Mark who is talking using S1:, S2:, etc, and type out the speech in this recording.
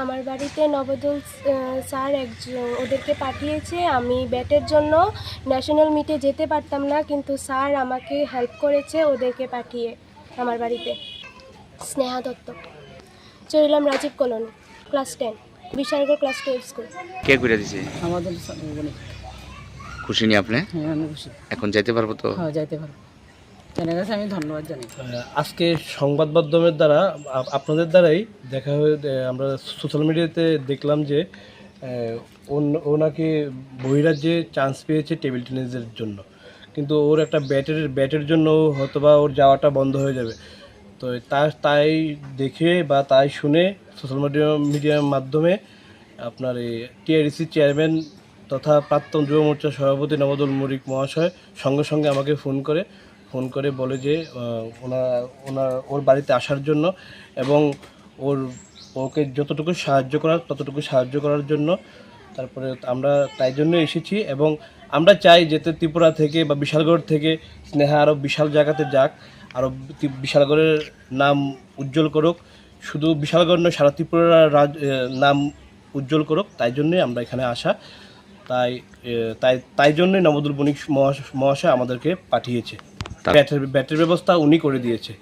S1: আমার বাড়িতে নবদল স্যার একজন ওদেরকে পাঠিয়েছে। আমি ব্যাটের জন্য ন্যাশনাল মিটে যেতে পারতাম না কিন্তু স্যার আমাকে হেল্প করেছে ওদেরকে পাঠিয়ে আমার বাড়িতে। Sneha Dutta. চলিলাম Rajiv colony class ten Bishalgarh class twelve school.
S2: কে করে দিছে?
S3: আমাদের মানে
S2: খুশি নি আপনি?
S3: হ্যাঁ আমি খুশি।
S2: এখন যাইতে পারব তো?
S3: হ্যাঁ যাইতে পারব। তাদের কাছে আমি ধন্যবাদ
S4: আজকে সংবাদ মাধ্যমের দ্বারা আপনাদের দ্বারাই দেখা হয়ে আমরা সোশ্যাল মিডিয়াতে দেখলাম যে এ, ওন- ও নাকি বহিরাজ্যে চান্স পেয়েছে টেবিল টেনিসের জন্য। কিন্তু ওর একটা ব্যাটের ব্যাটের জন্য হয়তো বা ওর যাওয়াটা বন্ধ হয়ে যাবে। তো তা তাই দেখে বা তাই শুনে সোশ্যাল মিডিয়া মিডিয়ার মাধ্যমে আপনার এই টিআরসি চেয়ারম্যান তথা প্রাক্তন যুব মোর্চার সভাপতি নবদুল মরিক মহাশয় সঙ্গে সঙ্গে আমাকে ফোন করে ফোন করে বলে যে ওনার ওনার, ওর বাড়িতে আসার জন্য এবং ওর ওকে যতটুকু সাহায্য করার, ততটুকু সাহায্য করার জন্য। তারপরে আমরা তাই জন্য এসেছি এবং আমরা চাই যেতে ত্রিপুরা থেকে বা বিশালগড় থেকে স্নেহা আরও বিশাল জায়গাতে যাক, আরও বিশালগড়ের নাম উজ্জ্বল করুক। শুধু বিশালগড় নয়, সারা ত্রিপুরার রাজ নাম উজ্জ্বল করুক। তাই জন্যই আমরা এখানে আসা। তাই তাই তাই জন্যই নবদুল বণিক মহাশ- মহাশয় আমাদেরকে পাঠিয়েছে। ব্যাটের ব্যাটের ব্যবস্থা উনি করে দিয়েছে।